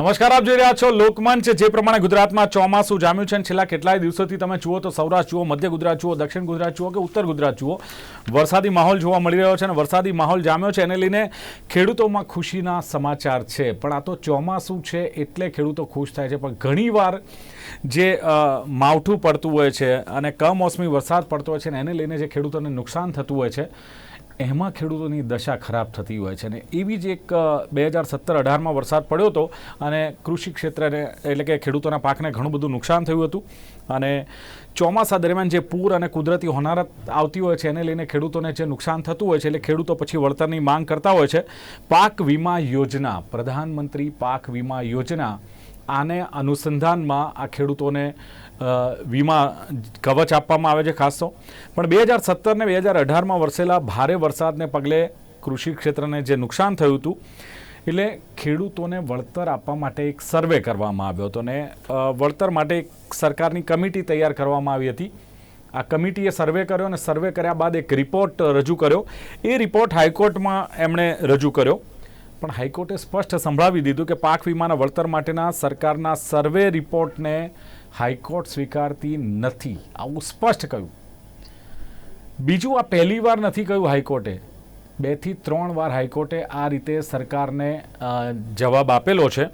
નમસ્કાર, આપ જોઈ રહ્યા છો લોકમંચ, જે પ્રમાણે ગુજરાતમાં ચોમાસું જામ્યું છે અને છેલ્લા કેટલાય દિવસોથી તમે જુઓ તો સૌરાષ્ટ્ર જુઓ, મધ્ય ગુજરાત જુઓ, દક્ષિણ ગુજરાત જુઓ કે ઉત્તર ગુજરાત જુઓ, વરસાદી માહોલ જોવા મળી રહ્યો છે અને વરસાદી માહોલ જામ્યો છે. એને લઈને ખેડૂતોમાં ખુશીના સમાચાર છે. પણ આ તો ચોમાસું છે એટલે ખેડૂતો ખુશ થાય છે. પણ ઘણીવાર જે માવઠું પડતું હોય છે અને કમોસમી વરસાદ પડતો હોય છે ને એને લઈને જે ખેડૂતોને નુકસાન થતું હોય છે એમાં ખેડૂતોની દશા ખરાબ થતી હોય છે અને એવી જ એક બે હજાર સત્તર અઢારમાં વરસાદ પડ્યો હતો અને કૃષિ ક્ષેત્રને એટલે કે ખેડૂતોના પાકને ઘણું બધું નુકસાન થયું હતું. અને ચોમાસા દરમિયાન જે પૂર અને કુદરતી હોનારત આવતી હોય છે, એને લઈને ખેડૂતોને જે નુકસાન થતું હોય છે, એટલે ખેડૂતો પછી વળતરની માંગ કરતા હોય છે. પાક વીમા યોજના, પ્રધાનમંત્રી પાક વીમા યોજના આને અનુસંધાનમાં આ ખેડૂતોને વીમા કવચ આપવામાં આવે છે ખાસ તો. પણ બે હજાર સત્તર ને બે હજાર અઢારમાં વરસેલા ભારે વરસાદને પગલે કૃષિ ક્ષેત્રને જે નુકસાન થયું હતું, એટલે ખેડૂતોને વળતર આપવા માટે એક સર્વે કરવામાં આવ્યો હતો ને વળતર માટે એક સરકારની કમિટી તૈયાર કરવામાં આવી હતી. આ કમિટીએ સર્વે કર્યો અને સર્વે કર્યા બાદ એક રિપોર્ટ રજૂ કર્યો. એ રિપોર્ટ હાઈકોર્ટમાં એમણે રજૂ કર્યો. પણ હાઈકોર્ટે સ્પષ્ટ સંભળાવી દીધું કે પાક વીમાના વળતર માટેના સરકારના સર્વે રિપોર્ટને હાઈકોર્ટ સ્વીકારતી નથી. આવું સ્પષ્ટ કહ્યું. બીજું, આ પહેલી વાર નથી કહ્યું હાઈકોર્ટે. બેથી ત્રણ વાર હાઈકોર્ટે આ રીતે સરકારને જવાબ આપેલો છે.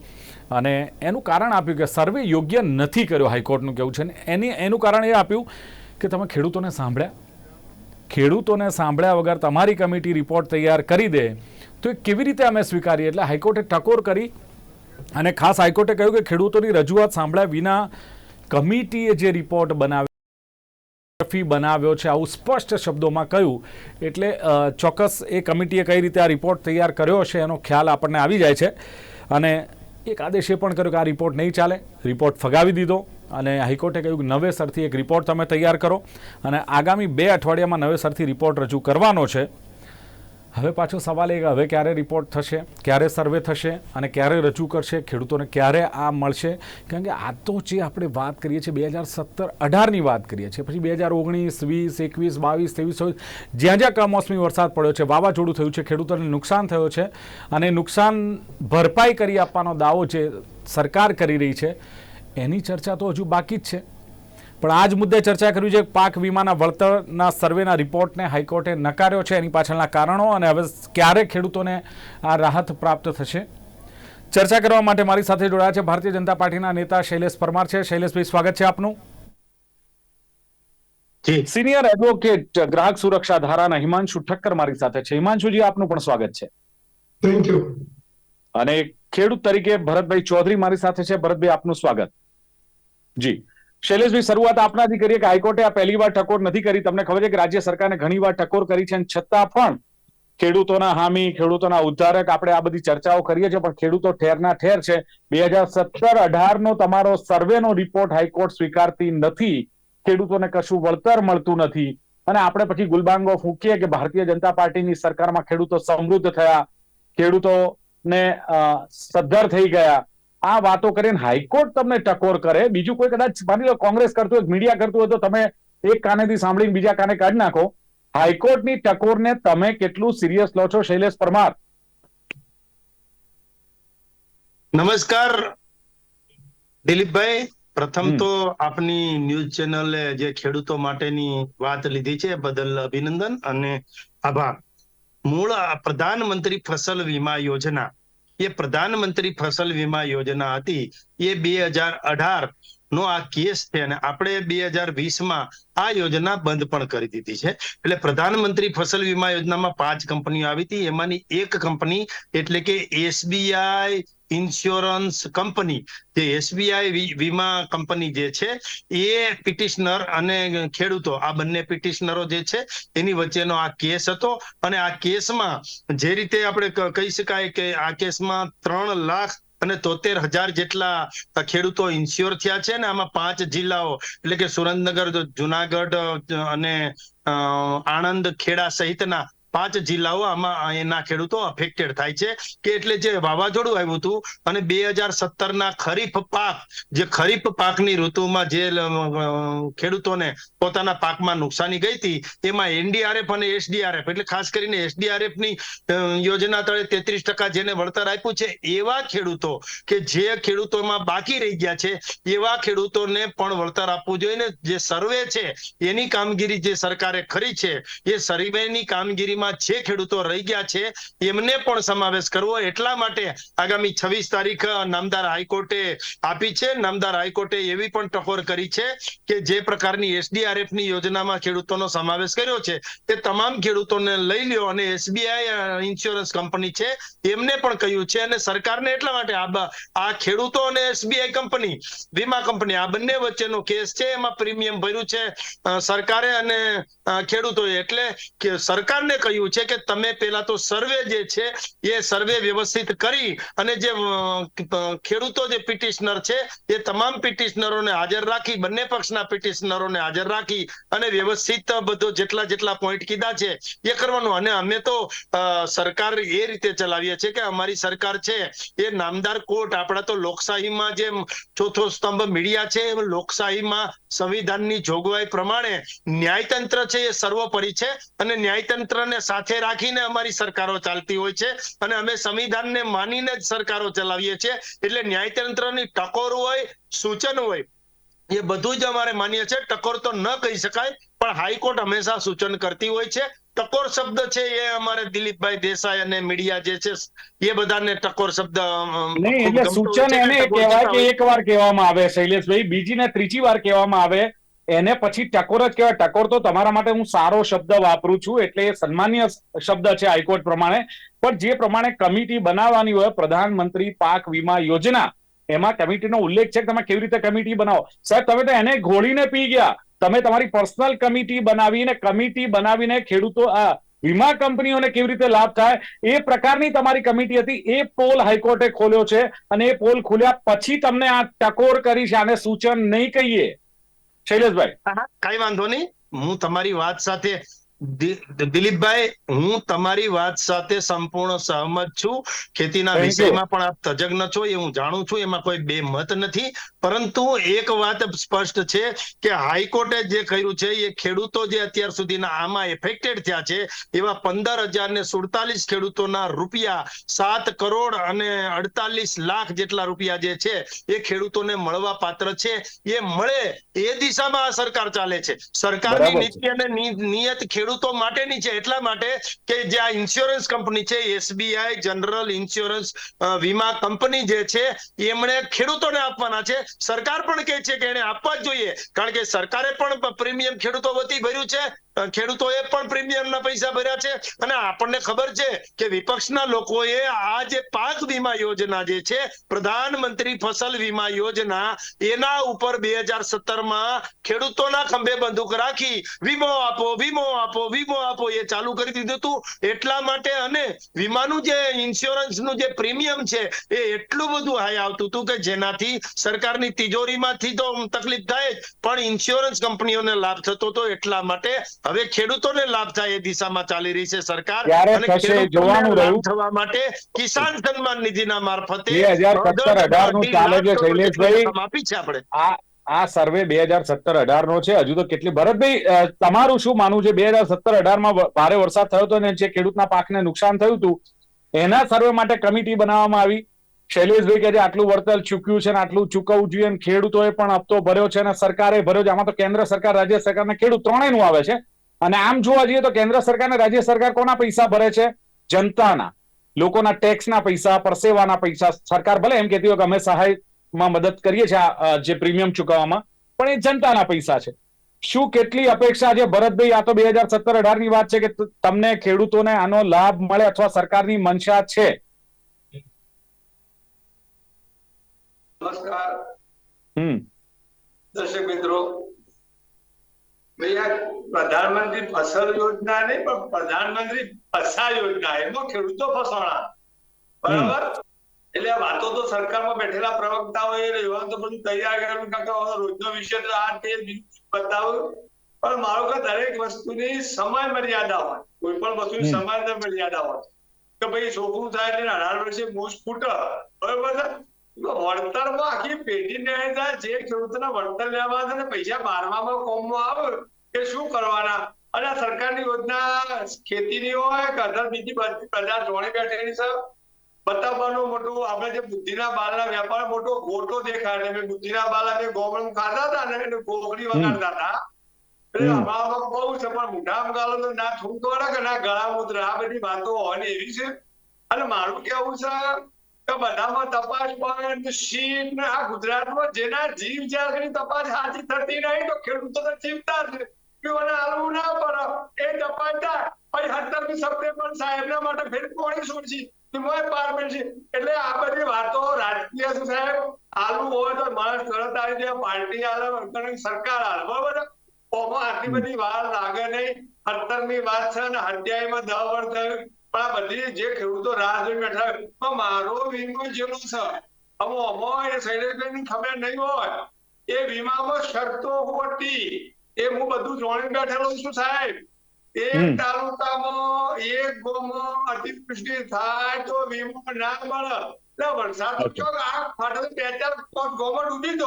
અને એનું કારણ આપ્યું કે સર્વે યોગ્ય નથી કર્યો હાઈકોર્ટનું કેવું છે. ને એની, એનું કારણ એ આપ્યું કે તમે ખેડૂતોને સાંભળ્યા. ખેડૂતોને સાંભળ્યા વગર તમારી કમિટી રિપોર્ટ તૈયાર કરી દે, તો એ કેવી રીતે અમે સ્વીકારીએ? એટલે હાઈકોર્ટે ટકોર કરી અને ખાસ હાઈકોર્ટે કહ્યું કે ખેડૂતોની રજૂઆત સાંભળ્યા વિના કમિટીએ જે રિપોર્ટ બનાવ્યો, ફી બનાવ્યો છે, આવું સ્પષ્ટ શબ્દોમાં કહ્યું. એટલે ચોક્કસ એ કમિટીએ કઈ રીતે આ રિપોર્ટ તૈયાર કર્યો છે એનો ખ્યાલ આપણને આવી જાય છે. અને એક આદેશ એ પણ કર્યો કે આ રિપોર્ટ નહીં ચાલે. રિપોર્ટ ફગાવી દીધો અને હાઈકોર્ટે કહ્યું કે નવેસરથી એક રિપોર્ટ તમે તૈયાર કરો. અને આગામી બે અઠવાડિયામાં નવેસરથી રિપોર્ટ રજૂ કરવાનો છે. હવે પાછો સવાલ એ હવે ક્યારે રિપોર્ટ થશે, ક્યારે સર્વે થશે અને ક્યારે રજૂ કરશે, ખેડૂતોને ક્યારે આ મળશે? કારણ કે આ તો જે આપણે વાત કરીએ છીએ, બે હજાર સત્તર અઢારની વાત કરીએ છીએ, પછી બે હજાર ઓગણીસ, વીસ, એકવીસ, બાવીસ, ત્રેવીસ જ્યાં જ્યાં કમોસમી વરસાદ પડ્યો છે, વાવાઝોડું થયું છે, ખેડૂતોને નુકસાન થયો છે અને નુકસાન ભરપાઈ કરી આપવાનો દાવો જે સરકાર કરી રહી છે, એની ચર્ચા તો હજુ બાકી જ છે. પણ આ જ મુદ્દે ચર્ચા કરવી છે પાક વીમાના વળતરના સર્વેના રિપોર્ટને હાઈકોર્ટે નકાર્યો છે એની પાછળના કારણો અને હવે ક્યારે ખેડૂતોને આ રાહત પ્રાપ્ત થશે? ચર્ચા કરવા માટે મારી સાથે જોડાયા છે ભારતીય જનતા પાર્ટીના નેતા શૈલેષ પરમાર છે. શૈલેષભાઈ સ્વાગત છે આપનું. સિનિયર એડવોકેટ ગ્રાહક સુરક્ષા ધારાના હિમાંશુ ઠક્કર મારી સાથે છે. હિમાંશુજી આપનું પણ સ્વાગત છે. થેન્ક યુ અને ખેડૂત તરીકે ભરતભાઈ ચૌધરી મારી સાથે છે. ભરતભાઈ આપનું સ્વાગત. જી. શૈલેષભાઈ, શરૂઆત આપનાથી કરીએ કે હાઈકોર્ટે આ પહેલી વાર ટકોર નથી કરી. તમને ખબર છે કે રાજ્ય સરકારને ઘણી વાર ટકોર કરી છે અને છતાં પણ ખેડૂતોના હામી, ખેડૂતોના ઉદ્ધારક આપણે આ બધી ચર્ચાઓ કરીએ છીએ, પણ ખેડૂતો ઠેરના ઠેર છે. બે હજાર સત્તર અઢાર નો તમારો સર્વેનો રિપોર્ટ હાઈકોર્ટ સ્વીકારતી નથી. ખેડૂતોને કશું વળતર મળતું નથી. અને આપણે પછી ગુલબાંગો ફૂંકીએ કે ભારતીય જનતા પાર્ટીની સરકારમાં ખેડૂતો સમૃદ્ધ થયા. ખેડૂતોને સદ્ધર થઈ ગયા. આ વાતો કરીને હાઈકોર્ટ તમને ટકોર કરે. બીજું કોઈ કદાચ માની લો કોંગ્રેસ કરતું હોય મીડિયા કરતું હોય તો તમે એક કાનેથી સાંભળીને બીજા કાને કાઢી નાખો. હાઈકોર્ટની ટકોરને તમે કેટલું સિરિયસ લો છો શૈલેષ પરમાર? નમસ્કાર દિલીપભાઈ. પ્રથમ તો આપની ન્યૂઝ ચેનલે જે ખેડૂતો માટેની વાત લીધી છે બદલ અભિનંદન અને આભાર. મૂળ પ્રધાનમંત્રી ફસલ વીમા યોજના એ પ્રધાનમંત્રી ફસલ વીમા યોજના હતી. એ બે હજાર અઢાર નો આ કેસ છે અને આપણે બે હજાર વીસમાં આ યોજના બંધ પણ કરી દીધી છે. એટલે પ્રધાનમંત્રી ફસલ વીમા યોજનામાં પાંચ કંપનીઓ આવી હતી. એમાંની એક કંપની એટલે કે એસબીઆઈ ઇન્સ્યોરન્સ કંપની. જે એસબીઆઈ વીમા કંપની જે છે, એ પિટિશનર અને ખેડૂતો, આ બંને પિટિશનરો જે છે, એની વચ્ચેનો આ કેસ હતો. અને આ કેસમાં જે રીતે આપણે કહી શકાય કે આ કેસમાં ત્રણ લાખ અને તોતેર હજાર જેટલા ખેડૂતો ઇન્સ્યોર થયા છે ને આમાં પાંચ જિલ્લાઓ, એટલે કે સુરેન્દ્રનગર, જુનાગઢ અને આણંદ ખેડા સહિતના પાંચ જિલ્લાઓ આમાં એના ખેડૂતો અફેક્ટેડ થાય છે કે એટલે જે વાવાઝોડું આવ્યું હતું અને બે હજાર સત્તર ના ખરીફ પાક, જે ખરીફ પાકની ઋતુમાં જે ખેડૂતોને પોતાના પાકમાં નુકસાની ગઈ હતી, એમાં એનડીઆરએફ અને એસડીઆરએફ, એટલે ખાસ કરીને એસડીઆરએફની યોજના તળે તેત્રીસ ટકા જેને વળતર આપ્યું છે, એવા ખેડૂતો કે જે ખેડૂતોમાં બાકી રહી ગયા છે, એવા ખેડૂતોને પણ વળતર આપવું જોઈએ ને, જે સર્વે છે, એની કામગીરી જે સરકારે કરી છે, એ સર્વેની કામગીરીમાં જે ખેડૂતો રહી ગયા છે, એમને પણ સમાવેશ કરવો એટલા માટે આગામી છવ્વીસ તારીખ નામદાર હાઈકોર્ટે આપી છે. નામદાર હાઈકોર્ટે એવી પણ ટકોર કરી છે કે જે પ્રકારની એસડીઆરએફની યોજનામાં ખેડૂતોનો સમાવેશ કર્યો છે. તે તમામ ખેડૂતોને લઈ લ્યો અને એસબીઆઈ ઇન્સ્યોરન્સ કંપની છે, એમને પણ કહ્યું છે અને સરકારને એટલા માટે આ ખેડૂતો અને એસબીઆઈ કંપની, વીમા કંપની, આ બંને વચ્ચેનો કેસ છે. એમાં પ્રીમિયમ ભર્યું છે સરકારે અને ખેડૂતોએ. એટલે કે સરકારને કહ્યું છે કે તમે પેલા તો સર્વે જે છે એ સર્વે વ્યવસ્થિત કરી અને જે ખેડૂતો જે પિટિશનર છે એ તમામ પિટિશનરોને હાજર રાખી, બંને પક્ષના પિટિશનરોને હાજર રાખી અને વ્યવસ્થિત બધો જેટલા જેટલા પોઈન્ટ કીધા છે એ કરવાનું. અને અમે તો સરકાર એ રીતે ચલાવીએ છીએ કે અમારી સરકાર છે એ નામદાર કોર્ટ, આપણા તો લોકશાહીમાં જે ચોથો સ્તંભ મીડિયા છે, લોકશાહીમાં સંવિધાનની જોગવાઈ પ્રમાણે ન્યાયતંત્ર છે એ સર્વોપરી છે અને ન્યાયતંત્રને સાથે રાખીને અમારી સરકારો ચાલતી હોય છે અને અમે સંવિધાનને માનીને જ સરકારો ચલાવીએ છીએ. એટલે ન્યાયતંત્રની ટકોર હોય સૂચન હોય એ બધું જ અમારે માન્ય છે ટકોર તો ન કહી શકાય પણ હાઈકોર્ટ હંમેશા સૂચન કરતી હોય છે. ટકોર શબ્દ છે એ અમારે દિલીપભાઈ દેસાઈ અને મીડિયા જે છે એ બધાને ટકોર શબ્દ સૂચન એને કહેવાય કે એક વાર કહેવામાં આવે શૈલેષભાઈ. બીજી ને ત્રીજી વાર કહેવામાં આવે એને પછી ટકોર જ કહેવાય. ટકોર તો તમારા માટે હું સારો શબ્દ વાપરું છું, એટલે એ સન્માનીય શબ્દ છે હાઈકોર્ટ પ્રમાણે. પણ જે પ્રમાણે કમિટી બનાવવાની હોય, પ્રધાનમંત્રી પાક વીમા યોજના, એમાં કમિટીનો ઉલ્લેખ છે કે તમે કેવી રીતે કમિટી બનાવો? સાહેબ, તમે તો એને ઘોળીને પી ગયા. તમે તમારી પર્સનલ કમિટી બનાવીને કમિટી બનાવીને ખેડૂતો, આ વીમા કંપનીઓને કેવી રીતે લાભ થાય? એ પ્રકારની તમારી કમિટી હતી. એ પોલ હાઈકોર્ટે ખોલ્યો છે અને એ પોલ ખોલ્યા પછી તમને આ ટકોર કરી છે, આને સૂચન નહીં કહીએ. શૈલેષભાઈ. હા, કાંઈ વાંધો નહીં. હું તમારી વાત સાથે દિલીપભાઈ હું તમારી વાત સાથે સંપૂર્ણ સહમત છું. ખેતીના વિષયમાં પણ આપ તજજ્ઞ છો એ હું જાણું છું એમાં કોઈ બે મત નથી. પરંતુ એક વાત સ્પષ્ટ છે કે હાઈકોર્ટે જે કર્યું છે એ ખેડૂતો જે અત્યાર સુધીના આમાં એફેક્ટેડ થયા છે એવા પંદર હજાર ને સુડતાલીસ ખેડૂતોના રૂપિયા સાત કરોડ અને અડતાલીસ લાખ જેટલા રૂપિયા જે છે એ ખેડૂતોને મળવા પાત્ર છે. એ મળે એ દિશામાં આ સરકાર ચાલે છે. સરકારની નીતિ અને નિયત ખેડૂતો માટેની છે, એટલા માટે કે જે આ ઇન્સ્યોરન્સ કંપની છે એસબીઆઈ જનરલ ઇન્સ્યોરન્સ વીમા કંપની જે છે, એમણે ખેડૂતોને આપવાના છે. સરકાર પણ કહે છે કે એને આપવા જ જોઈએ. કારણ કે સરકારે પણ પ્રીમિયમ ખેડૂતો વતી ભર્યું છે. ખેડૂતોએ પણ પ્રીમિયમના પૈસા ભર્યા છે. અને આપણને ખબર છે કે વિપક્ષના લોકોએ આ જે પાક વીમા યોજના જે છે, પ્રધાનમંત્રી ફસલ વીમા યોજના, એના ઉપર બે હજાર સત્તરમાં ખેડૂતોના ખંભે બંદૂક રાખી, વીમો આપો વીમો આપો વીમો આપો, એ ચાલુ કરી દીધું હતું. એટલા માટે અને વીમાનું જે ઇન્સ્યોરન્સનું જે પ્રીમિયમ છે, એ એટલું બધું હાઈ આવતું હતું કે જેનાથી સરકારની તિજોરીમાંથી તો તકલીફ થાય પણ ઇન્સ્યોરન્સ કંપનીઓને લાભ થતો હતો એટલા માટે હવે ખેડૂતોને લાભ થાય એ દિશામાં ચાલી રહી છે સરકાર અને જોવાનું રહ્યું. થવા માટે કિસાન સન્માન નિધિના મારફતે 2017 નું ચાલે છે, શૈલેષભાઈ. આપી છે આપણે. આ આ સર્વે બે હજાર સત્તર અઢાર નો છે. હજુ તો કેટલી ભરતભાઈ તમારું શું માનવું છે? બે હજાર સત્તર અઢારમાં ભારે વરસાદ થયો હતો અને જે ખેડૂતના પાકને નુકસાન થયું હતું એના સર્વે માટે કમિટી બનાવવામાં આવી. શૈલેષભાઈ કે જે આટલું વળતર ચૂક્યું છે ને આટલું ચૂકવવું જોઈએ ખેડૂતોએ પણ હપ્તો ભર્યો છે અને સરકારે ભર્યો છે. આમાં તો કેન્દ્ર સરકાર રાજ્ય સરકાર ને ખેડૂત ત્રણેયનું આવે છે. અને આમ જોવા જઈએ તો કેન્દ્ર સરકાર અને રાજ્ય સરકાર કોના પૈસા ભરે છે? જનતાના. લોકોના ટેક્સના પૈસા પરસેવાના પૈસા. સરકાર ભલે એમ કહેતી હોય કે અમે સહાયમાં મદદ કરીએ છીએ આ, જે પ્રીમિયમ ચૂકવવામાં પણ એ જનતાના પૈસા છે. શું કેટલી અપેક્ષા છે? ભરતભાઈ આ તો બે હજાર સત્તર અઢારની વાત છે કે તમને ખેડૂતોને આનો લાભ મળે અથવા સરકારની મંશા છે? નમસ્કાર. હમ. દર્શક મિત્રો પ્રધાનમંત્રી ફસલ યોજના નહીં પણ પ્રધાનમંત્રી ફસા યોજના. એમાં ખેડૂતો ફસાણા. બરાબર? એટલે વાતો તો સરકારમાં બેઠેલા પ્રવક્તાઓએ એવા તો બધું તૈયાર કર્યું કાકા રોજનો વિષય તો આ તે બતાવ્યું. પણ મારો કે દરેક વસ્તુની સમય મર્યાદા હોય. કોઈ પણ વસ્તુની હમ. સમય મર્યાદા હોય. કે ભાઈ છોકરું થાય એટલે અઢાર વર્ષે મોસ્ટ ફૂટ. બરોબર છે? વળતરમાં આખી પેઢી ને જે ખેડૂતના વળતર લેવા પૈસા બારમામાં કોમમાં આવે કે શું કરવાના? અને સરકારની યોજના ખેતીની હોય કે અધર બીજી બધી પ્રજા જોડે બેઠેલી છે? બતાવવાનું મોટું આપણે જે બુદ્ધિના બાલના વેપાર મોટો ગોટો દેખાય ને મેં બુદ્ધિના બાલ અમે ગોમણ ખાતા હતા ને એને ગોગડી વગાડતા હતા. એટલે. બહુ છે પણ મોઢામાં ગાલો તો ના થૂંકતો કે ના ગળા મુદ્ર આ બધી વાતો હોવાની એવી છે. અને મારું કેવું છે કે બધામાં તપાસ પણ શીટ ને આ ગુજરાતમાં જેના જીવ જ્યાં તપાસ સાચી થતી નહીં તો ખેડૂતો તો ચિંતા છે મને હાલવું ના પડે. એ થાય પછી સત્તરમી સપ્ટેમ્બર સાહેબના માટે ફેર કોણી છોડશી. એમાંય પારમેન્ટ છે. એટલે આ બધી વાતો રાજકીય સાહેબ. હાલવું હોય તો માણસ તરત આવી જાય. પાર્ટી હાલે સરકાર હાલે બરોબર? ઓમાં આટલી બધી વાર લાગે નહીં. સત્તરમી વાત છે ને અધ્યાયમાં દહ વર્ષ થયું. પણ આ બધી જે ખેડૂતો રાહ જોઈ બેઠા મારો વીમો જેનો છે. અમો અમો, એ શૈલેષભાઈની ખબર નહીં હોય. એ વીમામાં શરતો હતી. એ હું બધું જોઈને બેઠેલો છું સાહેબ. એક તાલુકામાં એક ગામમાં અતિવૃષ્ટિ થાય તો વીમો ના મળે. એટલે વરસાદ તો આ ફાટે બે ચાર પાંચ ગામમાં ડૂબી જ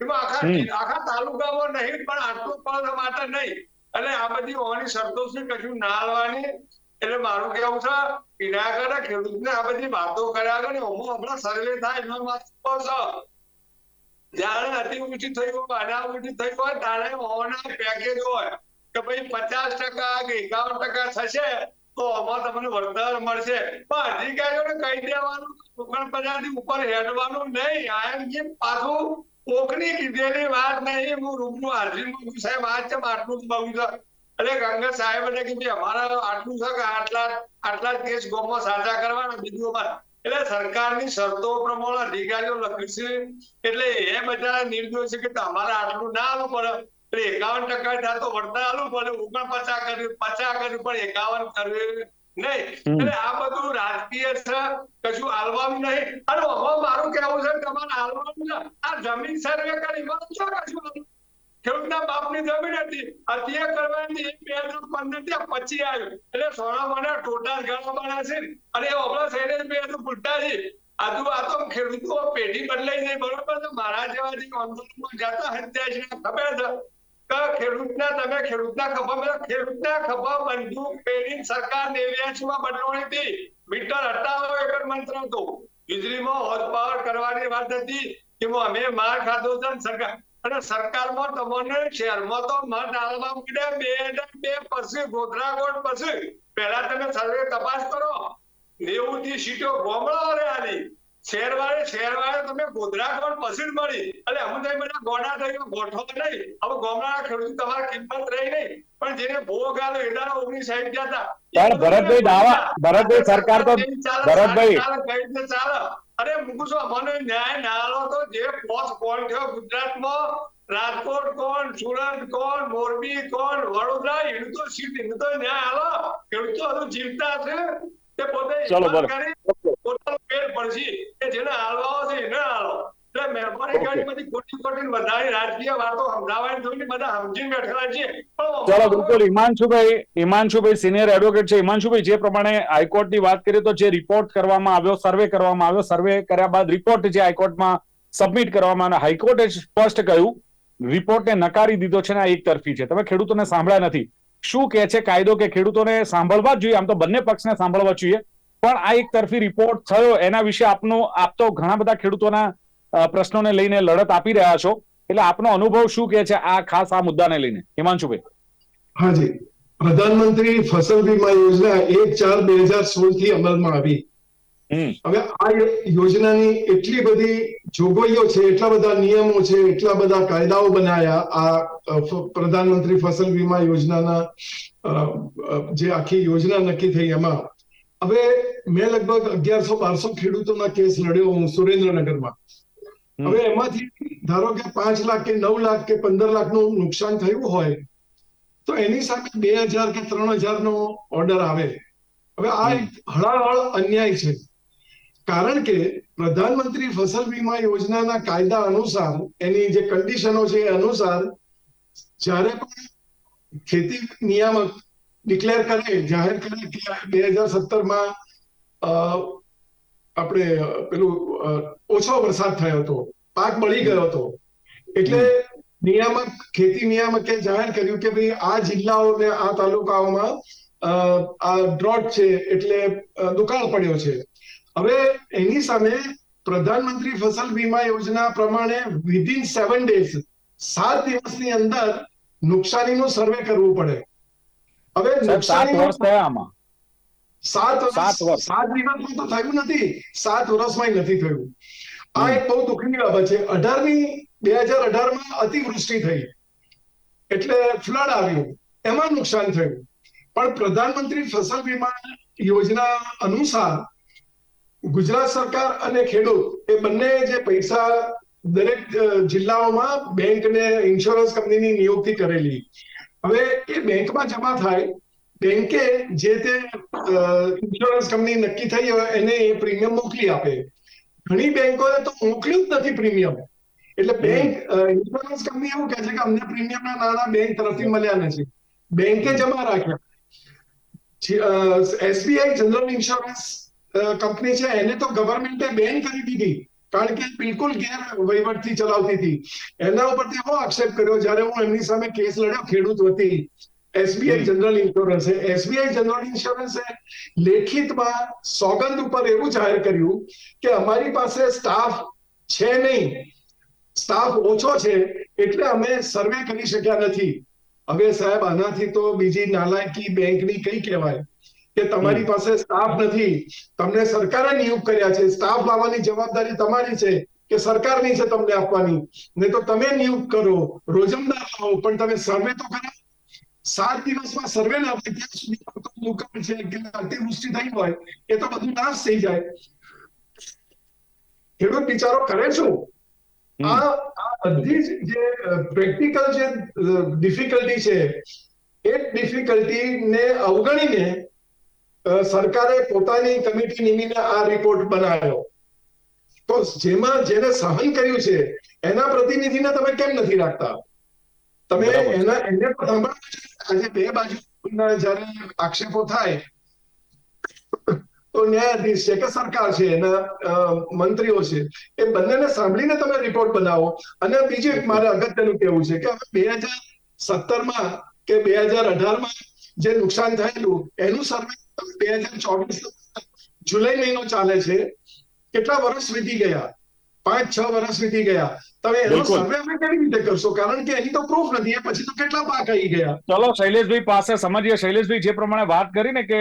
એમાં આખા આખા તાલુકામાં નહીં પણ આટલું પણ માટે નહીં. એટલે આ બધી હોવાની શરતો છે કશું ના લેવાની એટલે મારું કેવું છે વિનાયક ખેડૂતને આ બધી વાતો કર્યા કરે હું હમણાં સર્વે થાય એનો વાતો છે જ્યારે અતિવૃષ્ટિ થઈ હોય અનાવૃષ્ટિ થઈ હોય ત્યારે ઓના પેકેજ હોય કે ભાઈ પચાસ ટકા કે એકાવન ટકા થશે, તો આમાં તમને વળતર મળશે. પણ અધિકારીઓને કહી દેવાનું, કોકણ પ્રજાથી ઉપર હેડવાનું નહીં. આ કે પાછું કોકની કીધેલી વાત નહીં. હું રૂબરૂ હાજરીમાં હું સાહેબ આ છે આટલું જ બહુ છે. એટલે ગંગા સાહેબ એટલે કે ભાઈ અમારા આટલું છે કે આટલા આટલા કેસ ગોમાં સાજા કરવાના, બીજું અમારે એટલે સરકારની શરતો પ્રમાણે અધિકારીઓ લખ્યું છે. એટલે એ બધા નિર્દોષ છે કે તમારે આટલું ના આવવું પડે. એટલે એકાવન ટકા થાય તો વળતર આલવું પડે. ઓગણપચાસ કર્યું પચાસ કર્યું પણ એકાવન કર્યું નહીં. એટલે આ બધું રાજકીય છે. કશું આલવાનું નહીં. અને હવે મારું કેવું છે તમારે આલવાનું છે આ જમીન સર્વે કરી. કશું? ખેડૂતના બાપની જમીન હતી. અત્યારે કરવાની એક બે હજાર પંદરથી પછી આવ્યું. એટલે સોના માના ટોટા ગણા બના છે અને એ થઈને બે હજાર ફૂટતા છે. આજુ આ તો ખેડૂતો પેઢી બદલાઈ જાય. બરોબર તો મારા જેવા જે આંદોલનમાં જતા હત્યા છે. ખબર છે? ખેડૂતના તમે ખેડૂતના ખભા પર ખેડૂતના ખભા બંદૂક પેઢી સરકાર નેવ્યાસીમાં બદલવાની હતી. મીટર હટાવો એક મંત્ર હતો. વીજળીમાં હોજ પાવર કરવાની વાત હતી. કે અમે માર ખાધો છે સરકાર. અને સરકારમાં તમને શહેરમાં તો મત આલવા માંડ્યા બે હજાર બે પછી ગોધરા કોટ પછી. પહેલા તમે સર્વે તપાસ કરો. નેવું થી સીટો ગોમડા રે આલી. શહેરવાળે શહેરવાળે તમે ગોધરા કોટ પછી જ મળી. એટલે હું તો બધા ગોડા થઈ ગોઠવો નહીં. હવે ગોમડા ખેડૂત તમારે કિંમત રહી નહીં. પણ જેને ભોગ આલો એના ઓગણીસ સાઈડ ગયા હતા. પણ ભરતભાઈ દાવા ભરતભાઈ સરકાર તો ભરતભાઈ ચાલે? અરે મૂકું મને ન્યાય ના આલો તો જે પોસ્ટ કોણ થયો? ગુજરાતમાં રાજકોટ કોણ સુરત કોણ મોરબી કોણ વડોદરા એનું તો સીટ એનું તો ન્યાય આલો ખેડૂતો હજુ જીવતા છે તે પોતે પોતાનું પેટ ભરશે કે જેને હાલવા છે એને હાલો. એટલે ઓકે. બધી ખોટી ખોટી વધારે રાજકીય વાતો સમજાવવાની જોઈને બધા સમજીને બેઠેલા છે ચલો બિલકુલ. હિમાંશુભાઈ હિમાંશુભાઈ સિનિયર એડવોકેટ છે. હિમાંશુભાઈ જે પ્રમાણે હાઈકોર્ટની વાત કરીએ તો જે રિપોર્ટ કરવામાં આવ્યો સર્વે કરવામાં આવ્યો સર્વે કર્યા બાદ રિપોર્ટ જે હાઈકોર્ટમાં સબમિટ કરવામાં આવ્યો હાઈકોર્ટે સ્પષ્ટ કહ્યું રિપોર્ટને નકારી દીધો છે ને આ એક તરફી છે. તમે ખેડૂતોને સાંભળ્યા નથી. શું કહે છે કાયદો કે ખેડૂતોને સાંભળવા જ જોઈએ? આમ તો બંને પક્ષને સાંભળવા જોઈએ. પણ આ એક તરફી રિપોર્ટ થયો. એના વિશે આપનો આપ તો ઘણા બધા ખેડૂતોના પ્રશ્નોને લઈને લડત આપી રહ્યા છો. એટલે આપનો અનુભવ શું કે છે આ ખાસ આ મુદ્દાને લઈને? હિમાંશુભાઈ. હાજી. પ્રધાનમંત્રી ફસલ વીમા યોજના એક ચાર બે હજાર સોળથી અમલમાં આવી. હવે આ યોજનાની એટલી બધી જોગવાઈઓ છે એટલા બધા નિયમો છે એટલા બધા કાયદાઓ બનાયા આ પ્રધાનમંત્રી ફસલ વીમા યોજનાના જે આખી યોજના નક્કી થઈ એમાં. હવે મેં લગભગ અગિયારસો બારસો ખેડૂતોના કેસ લડ્યો હું સુરેન્દ્રનગરમાં. હવે એમાંથી ધારો કે પાંચ લાખ કે નવ લાખ કે પંદર લાખનું નુકસાન થયું હોય તો એની સામે બે હજાર કે ત્રણ હજાર નો ઓર્ડર આવે. હવે આ હળાહળ અન્યાય છે. કારણ કે પ્રધાનમંત્રી ફસલ વીમા યોજનાના કાયદા અનુસાર એની જે કન્ડિશનો છે એ અનુસાર જ્યારે પણ ખેતી નિયામક ડિક્લેર કરે જાહેર કરે કે બે હજાર સત્તરમાં આપણે પેલું ઓછો વરસાદ થયો હતો. પાક મળી ગયો હતો. એટલે નિયામક ખેતી નિયામકે જાહેર કર્યું કે ભાઈ આ જિલ્લાઓ ને આ તાલુકાઓમાં આ ડ્રોટ છે એટલે દુકાળ પડ્યો છે. હવે એની સામે પ્રધાનમંત્રી ફસલ વીમા યોજના પ્રમાણે વિધિન સેવન ડેઝ સાત દિવસની અંદર નુકસાનીનું સર્વે કરવું પડે. હવે નુકસાની વર્ષ થયા આમાં. સાત વર્ષ. સાત દિવસમાં તો થયું નથી. સાત વર્ષમાં નથી થયું. આ એક બહુ દુઃખની બાબત છે. અઢારની બે હજાર અઢારમાં અતિવૃષ્ટિ થઈ. એટલે ફ્લડ આવ્યું. એમાં નુકસાન થયું. પણ પ્રધાનમંત્રી ફસલ વીમા યોજના અનુસાર ગુજરાત સરકાર અને ખેડૂત એ બંને જે પૈસા દરેક જિલ્લાઓમાં બેંક ને ઇન્સ્યોરન્સ કંપનીની નિયુક્તિ કરેલી. હવે એ બેંકમાં જમા થાય બેંકે જે તે ઇન્સ્યોરન્સ કંપની નક્કી થઈ હોય એને એ પ્રીમિયમ મોકલી આપે. ઘણી બેંકોએ તો મોકલ્યું જ નથી પ્રીમિયમ એટલે બેંક ઇન્સ્યોરન્સ કંપની એવું કહે છે કે અમને પ્રીમિયમના નાણાં બેંક તરફથી મળ્યા નથી. બેંકે જમા રાખ્યા. એસબીઆઈ જનરલ ઇન્સ્યોરન્સ કંપની છે એને તો ગવર્મેન્ટે બેન કરી દીધી. કારણ કે બિલકુલ ગેર વહીવટથી ચલાવતી હતી. એના ઉપરથી એવો આક્ષેપ કર્યો જ્યારે હું એમની સામે કેસ લડ્યો ખેડૂત વતી. SBI general insurance SBI general ઇન્સ્યોરન્સે લેખિતમાં સોગંદ ઉપર એવું જાહેર કર્યું કે અમારી પાસે સ્ટાફ છે નહીં. સ્ટાફ ઓછો છે એટલે અમે સર્વે કરી શક્યા નથી. હવે સાહેબ આનાથી તો બીજી નાલાયકી બેંકની કઈ કહેવાય કે તમારી પાસે સ્ટાફ નથી. તમને સરકારે નિયુક્ત કર્યા છે. સ્ટાફ લાવવાની જવાબદારી તમારી છે કે સરકારની છે તમને આપવાની? નહીં તો તમે નિયુક્ત કરો. રોજમદાર લાવો. પણ તમે સર્વે તો કરો. સાત દિવસમાં સર્વે ના થાય ત્યાં સુધી દુકાળ છે કે અતિવૃષ્ટિ થઈ હોય એ તો બધું નાશ થઈ જાય. ખેડૂત બિચારો કરે શું? આ આ બધી જ જે પ્રેક્ટિકલ જે ડિફિકલ્ટી છે એ ડિફિકલ્ટી ને અવગણીને સરકારે પોતાની કમિટી નીમીને આ રિપોર્ટ બનાવ્યો. તો જેમાં જેને સહન કર્યું છે એના પ્રતિનિધિને તમે કેમ નથી રાખતા? તમે. એના એને આજે બે બાજુ જયારે આક્ષેપો થાય તો ન્યાયાધીશ છે કે સરકાર છે એના મંત્રીઓ છે એ બંનેને સાંભળીને તમે રિપોર્ટ બનાવો. અને બીજું એક મારે અગત્યનું કહેવું છે કે હવે બે હજાર સત્તરમાં કે બે હજાર અઢારમાં જે નુકસાન થયેલું એનું સર્વે બે હજાર ચોવીસ જુલાઈ મહિનો ચાલે છે. કેટલા વર્ષ વીતી ગયા? પાંચ છ વર્ષ વીતી ગયા. તમે એનો સર્વે અમે કેવી રીતે કરશો? કારણ કે એની તો પ્રૂફ નથી એ પછી તો કેટલા પાક આવી ગયા? ચલો શૈલેષભાઈ પાસે સમજીએ. શૈલેષભાઈ જે પ્રમાણે વાત કરી ને કે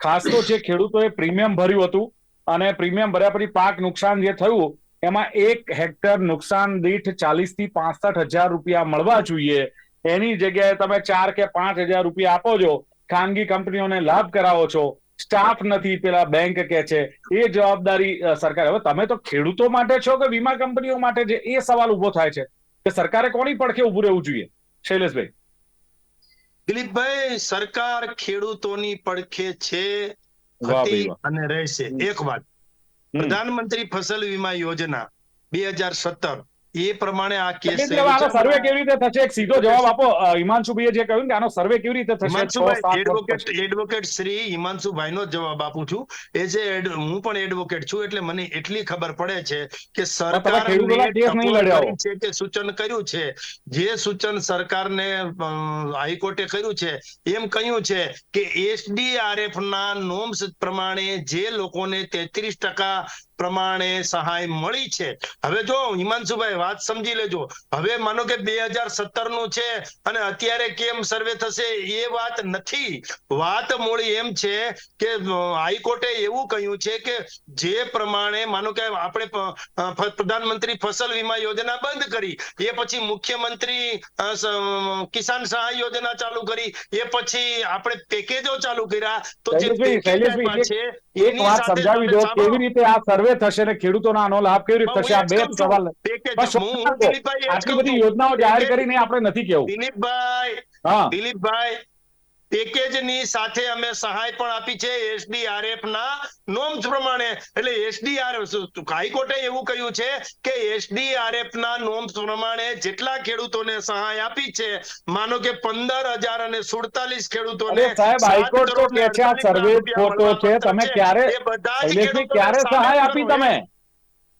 ખાસ તો જે ખેડૂતોએ પ્રીમિયમ ભર્યું હતું અને પ્રીમિયમ ભર્યા પછી પાક નુકસાન જે થયું એમાં એક હેક્ટર નુકસાન દીઠ ચાલીસથી પાસઠ હજાર રૂપિયા મળવા જોઈએ. એની જગ્યાએ તમે ચાર કે પાંચ હજાર રૂપિયા આપો છો ખાનગી કંપનીઓને લાભ કરાવો છો. સ્ટાફ નથી પેલા બેંક કે છે એ જવાબદારી સરકાર. હવે તમે તો ખેડૂતો માટે છો કે વીમા કંપનીઓ માટે છે એ સવાલ ઊભો થાય છે કે સરકારે કોની પડખે ઉભું રહેવું જોઈએ? શૈલેષભાઈ. દિલીપભાઈ સરકાર ખેડૂતોની પડખે છે. અને રહેશે. એક વાત. પ્રધાનમંત્રી ફસલ વીમા યોજના બે હજાર સત્તર એ પ્રમાણે આ કેસ આનો સર્વે કેવી રીતે થશે? એક સીધો જવાબ આપો. હિમાંશુભાઈએ જે કહ્યું કે આનો સર્વે કેવી રીતે થશે? હિમાંશુભાઈ એડવોકેટ એડવોકેટ શ્રી હિમાંશુભાઈ નો જવાબ આપું છું. એ જે હું પણ એડવોકેટ છું એટલે મને એટલી ખબર પડે છે કે સરકારને ખેડૂતોના કેસ નહીં ટકોર લડ્યા હો. કરી છે કે સૂચન કર્યું છે? જે સૂચન સરકારને હાઈકોર્ટે કર્યું છે એમ કહ્યું છે કે એસડીઆરએફ ના નોમ્સ પ્રમાણે જે લોકોને તેત્રીસ ટકા પ્રમાણે સહાય મળી છે. હવે જો હિમાંશુભાઈ વાત સમજી લેજો. હવે માનો કે બે હજાર સત્તરનું છે અને અત્યારે કેમ સર્વે થશે એ વાત નથી. વાત મૂળી એમ છે કે હાઈકોર્ટે એવું કહ્યું છે કે જે પ્રમાણે માનો કે આપણે પ્રધાનમંત્રી ફસલ વીમા યોજના બંધ કરી એ પછી મુખ્યમંત્રી કિસાન સહાય યોજના ચાલુ કરી એ પછી આપણે પેકેજો ચાલુ કર્યા તો જે પેકેજ છે એની સાથે સમજાવી દો કેવી રીતે આ સર્વે થશે ને ખેડૂતોના આનો લાભ કેવી રીતે થશે? આ બે સવાલ. આટલી બધી યોજનાઓ જાહેર કરીને આપણે નથી કેવું દિલીપભાઈ હા. દિલીપભાઈ પેકેજની સાથે અમે સહાય પણ આપી છે એસડીઆરએફ ના નોમ્સ પ્રમાણે એટલે એસડીઆરએફ હાઈકોર્ટે એવું કહ્યું છે કે એસડીઆરએફ ના નોમ્સ પ્રમાણે જેટલા ખેડૂતોને સહાય આપી છે માનો કે પંદર હજાર અને સુડતાલીસ ખેડૂતોને સાહેબ, હાઈકોર્ટ તો કે છે આ સર્વે ખોટો છે. તમે ક્યારે- ક્યારે સહાય આપી તમે?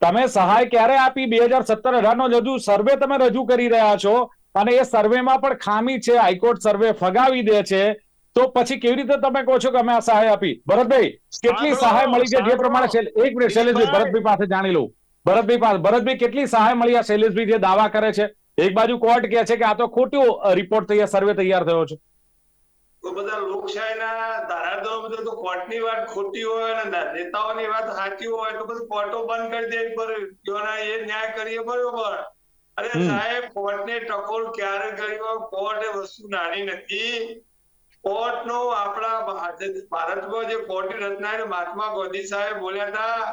તમે સહાય ક્યારે આપી? બે હજાર સત્તર અઢાર નો હજુ સર્વે તમે રજૂ કરી રહ્યા છો. અને એ સર્વેમાં પણ ખામી છે હાઈકોર્ટ સર્વે ફગાવી દે છે તો પછી કેવી રીતે તમે કહો છો કે અમે આ સહાય આપી? ભરતભાઈ કેટલી સહાય મળી છે? જે પ્રમાણે છે એક મિનિટ શૈલેષભાઈ ભરતભાઈ પાસે જાણી લઉં. ભરતભાઈ પાસે ભરતભાઈ કેટલી સહાય મળી આ શૈલેષભાઈ જે દાવા કરે છે? એક બાજુ કોર્ટ કહે છે કે આ તો ખોટું રિપોર્ટ તૈયાર સર્વે તૈયાર થયો છે. તો બધા લોકશાહીના ધારાધોરણ બધા તો કોર્ટની વાત ખોટી હોય અને નેતાઓની વાત સાચી હોય તો પછી કોર્ટો બંધ કરી દેવી પડે એ ન્યાય કરીએ બરોબર. અરે. સાહેબ કોર્ટને ટકોર ક્યારે કર્યો? કોર્ટ એ વસ્તુ નાની નથી. કોર્ટનો આપણા ભારતમાં જે કોર્ટ રચના મહાત્મા ગાંધી સાહેબ બોલ્યા હતા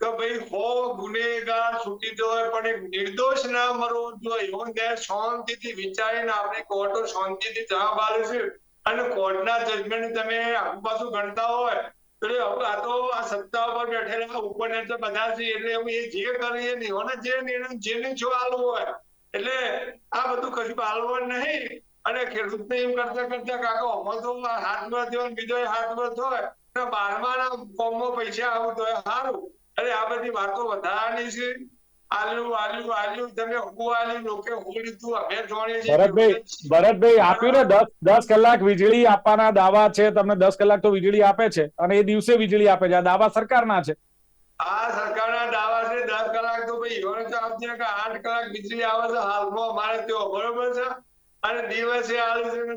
કે ભાઈ હો ગુનેગાર છૂટી જાય પણ એક નિર્દોષ ના મરવો જોઈએ એવો ન્યાય શાંતિથી વિચારીને આપણી કોર્ટો શાંતિથી જવાબ આપે છે અને કોર્ટના જજમેન્ટ તમે આગુ પાછું ગણતા હોય તો એ હવે આ તો આ સત્તા ઉપર બેઠેલા ઉપર તો બધા છે, એટલે હવે એ જે કરીએ ને એઓને જે નિર્ણય, જેને જો આલવું હોય, એટલે આ બધું કશું આલવું નહીં. અને ખેડૂતને એમ કરતા કરતા કાકો આમાં તો આ હાથ વર્થ હોય બીજો હાથ વર્થ હોય ને ફોર્મમાં પૈસા આવું તો સારું. અરે આ બધી વાતો વધારાની છે. તમે ભરતભાઈ ભરતભાઈ આપ્યું ને દસ દસ કલાક વીજળી આપવાના દાવા છે તમને દસ કલાક તો વીજળી આપે છે અને એ દિવસે વીજળી આપે છે આ દાવા સરકારના છે. આ સરકારના દાવા છે દસ કલાક તો ભાઈ એવોને તો આવતી કે આઠ કલાક વીજળી આવે છે હાલમાં અમારે ત્યાં બરોબર છે? અને દિવસે છે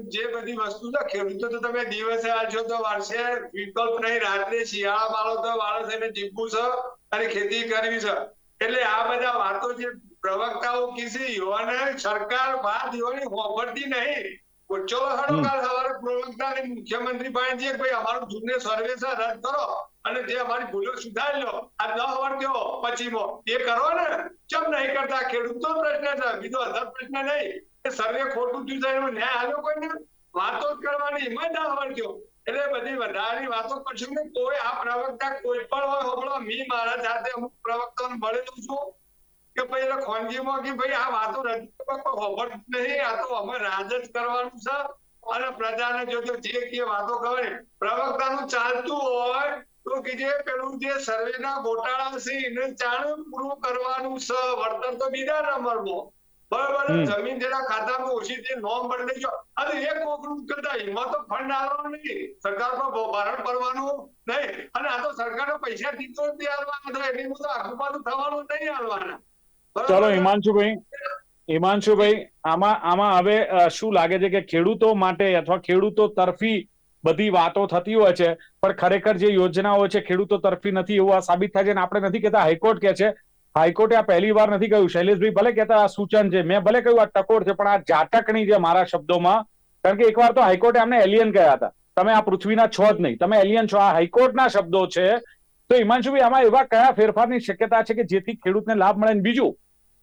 જે બધી વસ્તુ છે ખેડૂતો તો તમે દિવસે આવશો તો વાળશે વિકલ્પ નહીં રાત્રે શિયાળા વાળો તો વાળો છે જીવવું છે અને ખેતી કરવી છે. એટલે આ બધા વાતો જે પ્રવક્તાઓ કીધી યુવાને સરકાર વાત યુવાની હોભળતી નહીં. ચલો હડો કાલ સવારે પ્રવક્તા અને મુખ્યમંત્રી પાસે ભાઈ અમારું જૂને સર્વે રદ કરો. અને જે અમારી ભૂલો સુધારી લો. આ ન આવડતો પછીમો. એ કરો ને. કેમ નહીં કરતા? ખેડૂતો પ્રશ્ન છે. બીજો અધર પ્રશ્ન નહીં. સર્વે ખોટું થયું ન્યાય આવ્યો કોઈને? વાતો જ કરવાની એમાં ના આવડતો એટલે બધી વધારાની વાતો કરશું ને, કોઈ આ પ્રવક્તા કોઈ પણ હોય હોબળો મી મારા જાતે અમુક પ્રવક્તાને મળેલું છું કે ભાઈ એટલે ખોનગીમાં કે ભાઈ આ વાતો રજૂ કરવા નહીં, આ તો અમે રાજ જ કરવાનું છે. અને પ્રજાને જો જો કે વાતો કરે પ્રવક્તાનું ચાલતું હોય, તો કે જે પેલું જે સર્વેના ગોટાળા છે, એને ચાલુ પૂરું કરવાનું છે. વળતર તો બીજા નંબરમાં. બરોબર? જમીન જેના ખાતામાં ઓછી તે નોમ બદલાઈ ગયો અને એક કોકરું કરતા એમાં તો ફંડ આવવાનું નહીં. સરકાર પર ભારણ પડવાનું નહીં. અને આ તો સરકારનો પૈસા દીધો જ નહીં તો એની બધું આખું પાછું થવાનું નહીં આવવાના બરોબર? ચલો? હિમાંશુભાઈ. હિમાંશુભાઈ આમાં આમાં હવે શું લાગે છે કે ખેડૂતો માટે અથવા ખેડૂતો તરફી બધી વાતો થતી હોય છે પણ ખરેખર જે યોજનાઓ છે ખેડૂતો તરફી નથી એવું આ સાબિત થાય છે અને આપણે નથી કહેતા. હાઈકોર્ટ કે છે હાઈકોર્ટે આ પહેલી વાર નથી કહ્યું. શૈલેષભાઈ, ભલે કહેતા આ સૂચન છે, મેં ભલે કહ્યું આ ટકોર છે, પણ આ જાટકણી છે મારા શબ્દોમાં, કારણ કે એકવાર તો હાઈકોર્ટે અમને એલિયન કહ્યા હતા. તમે આ પૃથ્વીના છો જ નહીં. તમે એલિયન છો. આ હાઈકોર્ટના શબ્દો છે. તો હિમાંશુભાઈ, આમાં એવા કયા ફેરફારની શક્યતા છે કે જેથી ખેડૂતને લાભ મળે? બીજું,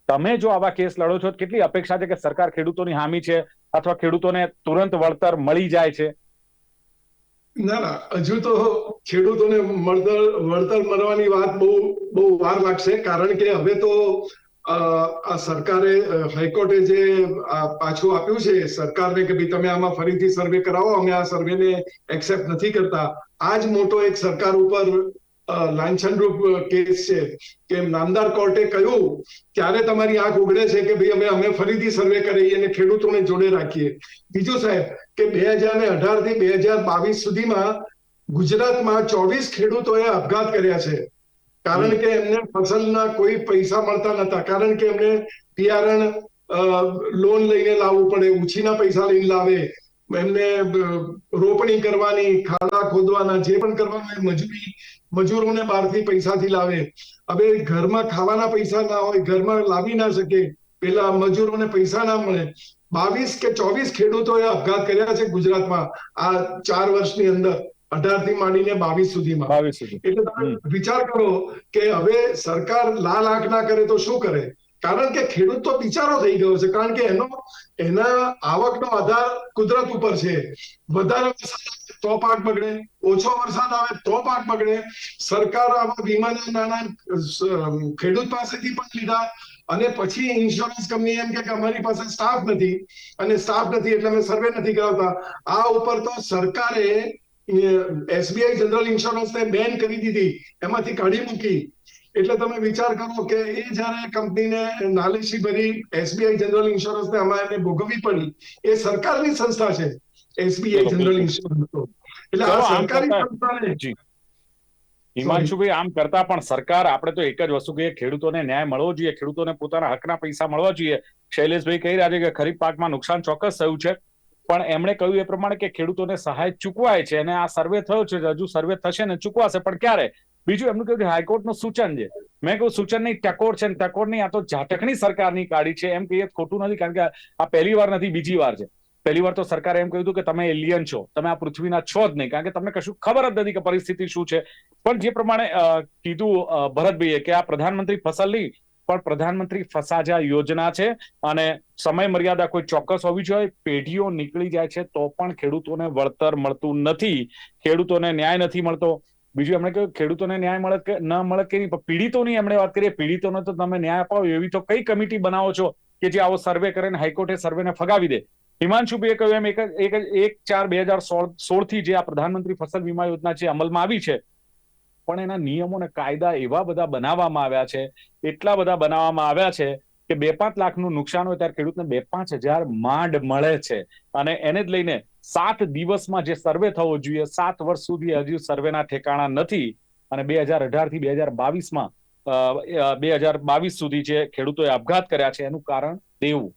તમે જો આવા કેસ લડો છો, કેટલી અપેક્ષા છે કે સરકાર ખેડૂતોની હામી છે, અથવા ખેડૂતોને તુરંત વળતર મળી જાય છે? ના ના, હજુ તો ખેડૂતોને મળતર, વળતર મળવાની વાત બહુ બહુ વાર લાગશે, કારણ કે હવે તો આ સરકારે હાઈકોર્ટે જે પાછું આપ્યું છે, સરકારને કે ભાઈ તમે આમાં ફરીથી સર્વે કરાવો, અમે આ સર્વેને એક્સેપ્ટ નથી કરતા. આ જ મોટો એક સરકાર ઉપર લાંછનરૂપ કેસ છે કે નામદાર કોર્ટે કહ્યું, ત્યારે તમારી આંખ ઉગડે છે કે ભાઈ અમે અમે ફરીથી સર્વે કરીએ અને ખેડૂતોને જોડે રાખીએ. બીજું સાહેબ, કે બે હજાર અઢારથી બે હજાર બાવીસ સુધીમાં ગુજરાતમાં ચોવીસ ખેડૂતોએ આપઘાત કર્યા છે. કારણ કે એમને ફસલના કોઈ પૈસા મળતા નતા. કારણ કે એમને બિયારણ લોન લઈને લાવવું પડે, ઉછીના પૈસા લઈને લાવે એમને રોપણી કરવાની ખાડા ખોદવાના જે પણ કરવાના એ મજૂરી મજૂરોને બહારથી પૈસાથી લાવે. હવે ઘરમાં ખાવાના પૈસા ના હોય ઘરમાં લાવી ના શકે પેલા મજૂરોને પૈસા ના મળે. બાવીસ કે ચોવીસ ખેડૂતોએ આપઘાત કર્યા છે ગુજરાતમાં આ ચાર વર્ષની અંદર. અઢારથી માંડીને બાવીસ સુધીમાં. સુધી. એટલે તમે વિચાર કરો કે હવે સરકાર લાલ આંખ ના કરે તો શું કરે? કારણ કે ખેડૂત તો બિચારો થઈ ગયો છે, કારણ કે એનો, એના આવકનો આધાર કુદરત ઉપર છે. વધારે વરસાદ આવે તો પાક બગડે, ઓછો વરસાદ આવે તો પાક બગડે. સરકાર આવા વીમાના નાણા ખેડૂત પાસેથી પણ લીધા અને પછી ઇન્સ્યોરન્સ કંપની એમ કે અમારી પાસે સ્ટાફ નથી અને સ્ટાફ નથી એટલે અમે સર્વે નથી કરાવતા. આ ઉપર તો સરકારે એસબીઆઈ જનરલ ઇન્સ્યોરન્સને બેન કરી દીધી. એમાંથી કાઢી મૂકી. એટલે તમે વિચાર કરો કે એ જ્યારે કંપનીને નાલેશી ભરી એસબીઆઈ જનરલ ઇન્સ્યોરન્સને અમારે ભોગવવી પડી એ સરકારની સંસ્થા છે એસબીઆઈ જનરલ ઇન્સ્યોરન્સ એટલે આ સરકારી સંસ્થાને હિમાંશુભાઈ આમ કરતા પણ સરકાર આપણે તો એક જ વસ્તુ કહીએ ખેડૂતોને ન્યાય મળવો જોઈએ ખેડૂતોને પોતાના હકના પૈસા મળવા જોઈએ. શૈલેષભાઈ કહી રહ્યા છે કે ખરીફ પાકમાં નુકસાન ચોક્કસ થયું છે પણ એમણે કહ્યું એ પ્રમાણે કે ખેડૂતોને સહાય ચૂકવાય છે અને આ સર્વે થયો છે હજુ સર્વે થશે ને ચૂકવાશે પણ ક્યારે? બીજું એમનું કહ્યું હાઈકોર્ટનું સૂચન છે. મેં કહ્યું, સૂચનની ટકોર છે ટકોર નહીં આ તો ઝાટકની સરકારની કાઢી છે. એમ કહીએ ખોટું નથી, કારણ કે આ પહેલી વાર નથી, બીજી વાર છે. પહેલી વાર તો સરકારે એમ કહ્યું હતું કે તમે એલિયન છો. તમે આ પૃથ્વીના છો જ નહીં, કારણ કે તમને કશું ખબર જ નથી કે પરિસ્થિતિ શું છે. પણ જે પ્રમાણે કીધું ભરતભાઈએ કે આ પ્રધાનમંત્રી ફસલ નહીં, પણ પ્રધાનમંત્રી ફસાજા યોજના છે અને સમય મર્યાદા કોઈ ચોક્કસ હોવી જોઈએ, પેઢીઓ નીકળી જાય છે તો પણ ખેડૂતોને વળતર મળતું નથી. ખેડૂતોને ન્યાય નથી મળતો. બીજું એમણે કહ્યું, ખેડૂતોને ન્યાય મળે કે ન મળે કે નહીં પીડિતોની એમણે વાત કરીએ પીડિતોને તો તમે ન્યાય અપાવો, એવી તો કઈ કમિટી બનાવો છો કે જે આવો સર્વે કરે ને હાઈકોર્ટે સર્વેને ફગાવી દે? હિમાંશુભાઈએ કહ્યું એમ, એક એક એક ચાર બે હજાર સોળથી જે આ પ્રધાનમંત્રી ફસલ વીમા યોજના છે અમલમાં આવી છે. પણ એના નિયમો ને કાયદા એવા બધા બનાવવામાં આવ્યા છે, એટલા બધા બનાવવામાં આવ્યા છે કે બે પાંચ લાખનું નુકસાન હોય ત્યારે ખેડૂતને બે પાંચ હજાર માંડ મળે છે. અને એને જ લઈને સાત દિવસમાં જે સર્વે થવો જોઈએ, સાત વર્ષ સુધી હજુ સર્વેના ઠેકાણા નથી. અને બે હજાર અઢારથી બે હજાર બાવીસમાં બે હજાર બાવીસ સુધી જે ખેડૂતોએ આપઘાત કર્યા છે એનું કારણ દેવું.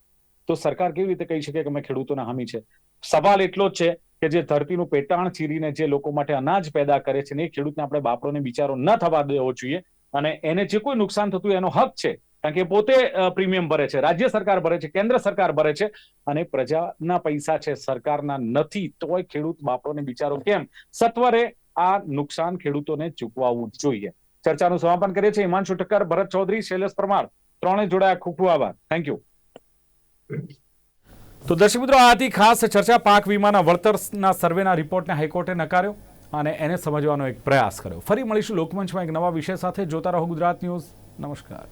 તો સરકાર કેવી રીતે કહી શકે કે અમે ખેડૂતોને હામી છે? સવાલ એટલો જ છે કે જે ધરતીનું પેટાણ ચીરીને જે લોકો માટે અનાજ પેદા કરે છે એ ખેડૂતને આપણે બાપડોને બિચારો ન થવા દેવો જોઈએ. અને એને જે કોઈ નુકસાન થતું એનો હક છે. કારણ કે પોતે પ્રીમિયમ ભરે છે. રાજ્ય સરકાર ભરે છે, કેન્દ્ર સરકાર ભરે છે અને પ્રજાના પૈસા છે, સરકારના નથી. તોય ખેડૂત બાપડોને બિચારો કેમ? સત્વરે આ નુકસાન ખેડૂતોને ચૂકવાવું જોઈએ. ચર્ચાનું સમાપન કરીએ છીએ. હિમાંશુ ઠક્કર, ભરત ચૌધરી, શૈલેષ પરમાર ત્રણે જોડાયા. ખૂબ ખૂબ આભાર. થેન્ક યુ તો દર્શક મિત્રો, આ હતી ખાસ ચર્ચા. પાક વીમાના વળતરના સર્વેના રિપોર્ટને હાઈકોર્ટે નકાર્યો અને એને સમજવાનો એક પ્રયાસ કર્યો. ફરી મળીશું લોકમંચમાં એક નવા વિષય સાથે. જોતા રહો ગુજરાત ન્યૂઝ. નમસ્કાર.